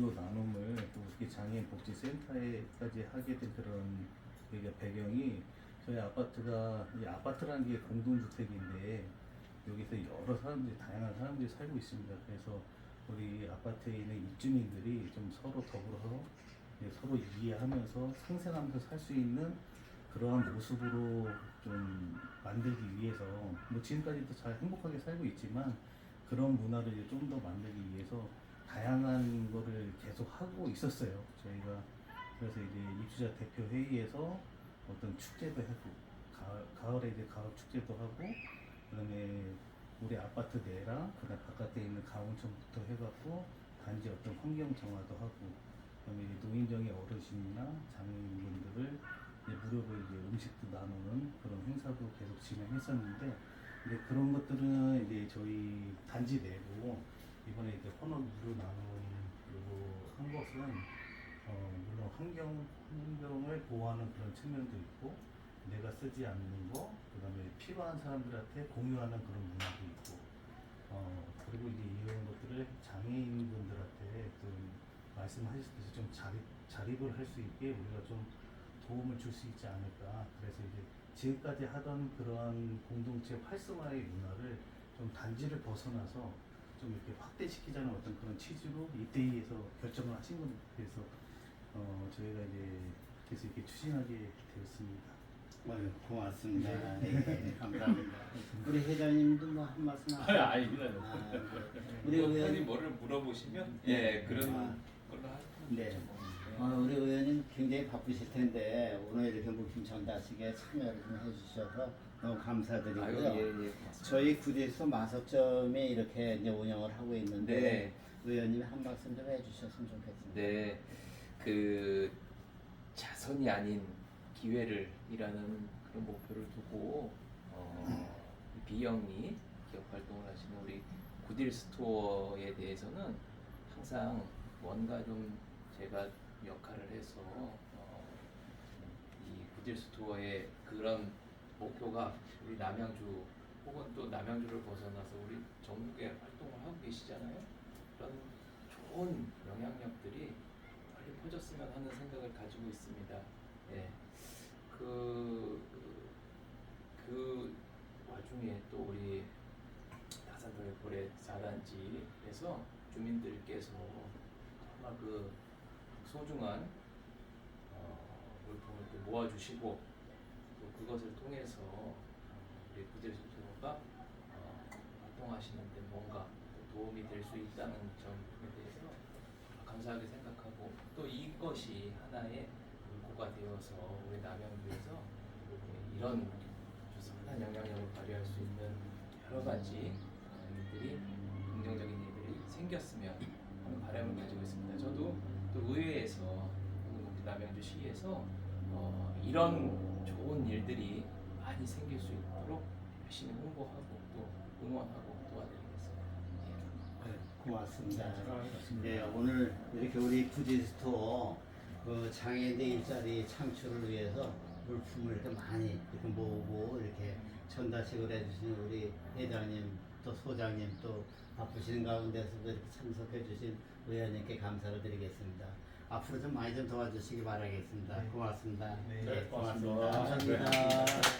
무료 나눔을 또 이렇게 장애인 복지센터에까지 하게 된 그런 배경이 저희 아파트가 이 아파트라는 게 공동주택인데 여기서 여러 사람들이 다양한 사람들이 살고 있습니다. 그래서 우리 아파트에 있는 입주민들이 좀 서로 더불어서 서로 이해하면서 상생하면서 살 수 있는 그러한 모습으로 좀 만들기 위해서 뭐 지금까지도 잘 행복하게 살고 있지만 그런 문화를 좀 더 만들기 위해서 다양한 하고 있었어요. 저희가 그래서 이제 입주자 대표 회의에서 어떤 축제도 하고 가을, 가을에 이제 가을 축제도 하고 그다음에 우리 아파트 내랑 그다음 바깥에 있는 가온천부터 해갖고 단지 어떤 환경 정화도 하고 그다음에 이제 노인정의 어르신이나 장애인분들을 이제 무료로 이제 음식도 나누는 그런 행사도 계속 진행했었는데 근데 그런 것들은 이제 저희 단지 내고 이번에 이제 헌업 무료 한 것은 어 물론 환경 환경을 보호하는 그런 측면도 있고 내가 쓰지 않는 거 그 다음에 필요한 사람들한테 공유하는 그런 문화도 있고 어 그리고 이제 이런 것들을 장애인분들한테 좀 말씀하셨듯이 좀 자립 자립을 할 수 있게 우리가 좀 도움을 줄 수 있지 않을까. 그래서 이제 지금까지 하던 그러한 공동체 활성화의 문화를 좀 단지를 벗어나서 좀 이렇게 확대시키자는 어떤 그런 취지로 이때에서 결정을 하신 겁니다. 그래서 어 저희가 이제 계속 이렇게 추진하게 되었습니다. 아유, 고맙습니다. 네, 감사합니다. 우리 회장님도 뭐 한 말씀 하세요. 아, 우리 우리 편히 의원님, 뭐를 물어보시면 네. 예 그런 아. 걸로 하시면 네. 되죠. 뭐. 어, 우리 의원님 굉장히 바쁘실 텐데 오늘 이렇게 물품 전달식에 참여를 좀 해주셔서 너무 감사드리고요. 아유 예 예 고맙습니다. 저희 구리에서 마석점에 이렇게 이제 운영을 하고 있는데 네. 의원님이 한 말씀 좀 해주셨으면 좋겠습니다. 네, 그 자선이 아닌 기회를 이라는 그런 목표를 두고 어, 이 비영리 기업 활동을 하시는 우리 구딜 스토어에 대해서는 항상 뭔가 좀 제가 역할을 해서 어, 이 구딜 스토어의 그런 목표가 우리 남양주 혹은 또 남양주를 벗어나서 우리 전국에 활동을 하고 계시잖아요. 그런 좋은 영향력들이 빨리 퍼졌으면 하는 생각을 가지고 있습니다. 예. 그, 그 와중에 또 우리 다산도의 고래 4단지에서 주민들께서 정말 그 소중한 어, 물품을 또 모아주시고 또 그것을 통해서 어, 우리 부대수도가 어, 활동하시는데 뭔가 또 도움이 될 수 있다는 점에 대해서 감사하게 생각하고 또 이것이 하나의 물고가 되어서 우리 남양주에서 이런 선한 영향력을 발휘할 수 있는 여러 가지 어, 일들이 긍정적인 일들이 생겼으면 하는 바람을 가지고 있습니다. 저도 또 의회에서 혹은 우리 남양주 시에서 어, 이런 좋은 일들이 많이 생길 수 있도록 열심히 홍보하고 또 응원하고 도와드리겠습니다. 예. 네, 고맙습니다. 맞습니다. 네, 오늘 이렇게 우리 푸지스토어 그 장애인의 일자리 창출을 위해서 물품을 이렇게 많이 이렇게 모으고 이렇게 전달식을 해주신 우리 회장님 또 소장님 또 바쁘시는 가운데서도 참석해 주신 의원님께 감사를 드리겠습니다. 앞으로 좀 많이 좀 도와주시기 바라겠습니다. 네. 고맙습니다. 네, 네, 고맙습니다. 고맙습니다. 감사합니다.